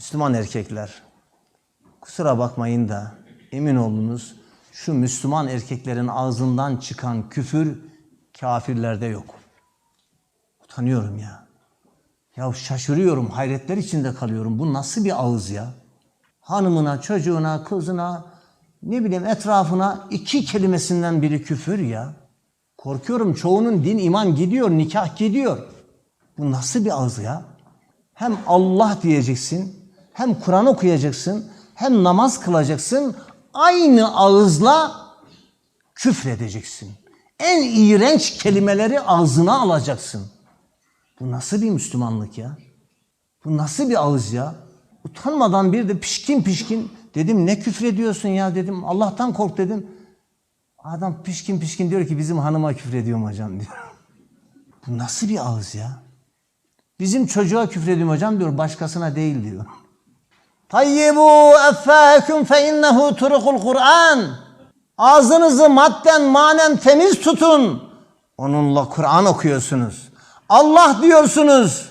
Müslüman erkekler, kusura bakmayın da emin olunuz şu Müslüman erkeklerin ağzından çıkan küfür kafirlerde yok. Utanıyorum ya. Ya şaşırıyorum, hayretler içinde kalıyorum. Bu nasıl bir ağız ya? Hanımına, çocuğuna, kızına, ne bileyim etrafına iki kelimesinden biri küfür ya. Korkuyorum çoğunun din iman gidiyor, nikah gidiyor. Bu nasıl bir ağız ya? Hem Allah diyeceksin, hem Kur'an okuyacaksın, hem namaz kılacaksın. Aynı ağızla küfredeceksin. En iğrenç kelimeleri ağzına alacaksın. Bu nasıl bir Müslümanlık ya? Bu nasıl bir ağız ya? Utanmadan bir de pişkin pişkin dedim ne küfrediyorsun ya dedim. Allah'tan kork dedim. Adam pişkin pişkin diyor ki bizim hanıma küfrediyorum hocam diyor. Bu nasıl bir ağız ya? Bizim çocuğa küfrediyorum hocam diyor başkasına değil diyor. Tayyibu effâküm fe innehu turukul Kur'an. Ağzınızı madden manen temiz tutun. Onunla Kur'an okuyorsunuz. Allah diyorsunuz.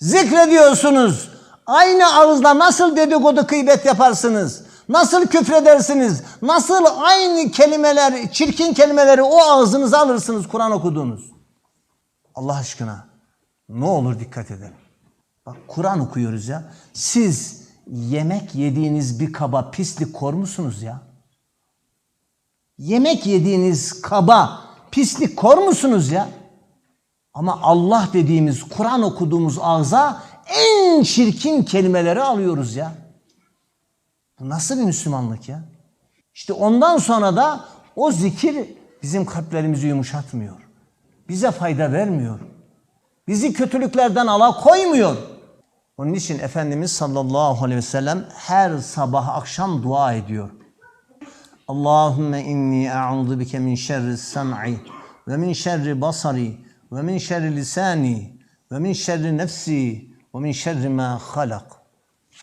Zikrediyorsunuz. Aynı ağızla nasıl dedikodu gıybet yaparsınız? Nasıl küfredersiniz? Nasıl aynı kelimeler, çirkin kelimeleri o ağzınıza alırsınız Kur'an okuduğunuz? Allah aşkına ne olur dikkat edelim. Bak Kur'an okuyoruz ya. Siz yemek yediğiniz bir kaba pislik kor musunuz ya? Yemek yediğiniz kaba pislik kor musunuz ya? Ama Allah dediğimiz, Kur'an okuduğumuz ağza en çirkin kelimeleri alıyoruz ya. Bu nasıl bir Müslümanlık ya? İşte ondan sonra da o zikir bizim kalplerimizi yumuşatmıyor. Bize fayda vermiyor. Bizi kötülüklerden alakoymuyor. Onun için Efendimiz sallallahu aleyhi ve sellem her sabah akşam dua ediyor. Allahümme inni e'udu bike min şerri sem'i ve min şerri basari ve min şerri lisani ve min şerri nefsi ve min şerri ma halak.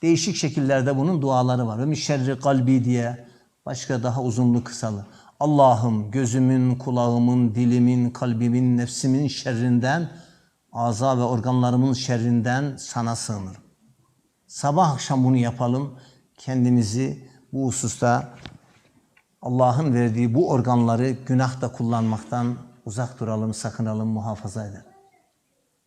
Değişik şekillerde bunun duaları var. Ve min şerri kalbi diye başka daha uzunlu kısalı. Allah'ım gözümün, kulağımın, dilimin, kalbimin, nefsimin şerrinden, aza ve organlarımın şerrinden sana sığınırım. Sabah akşam bunu yapalım. Kendimizi bu hususta Allah'ın verdiği bu organları günahta kullanmaktan uzak duralım, sakınalım, muhafaza edelim.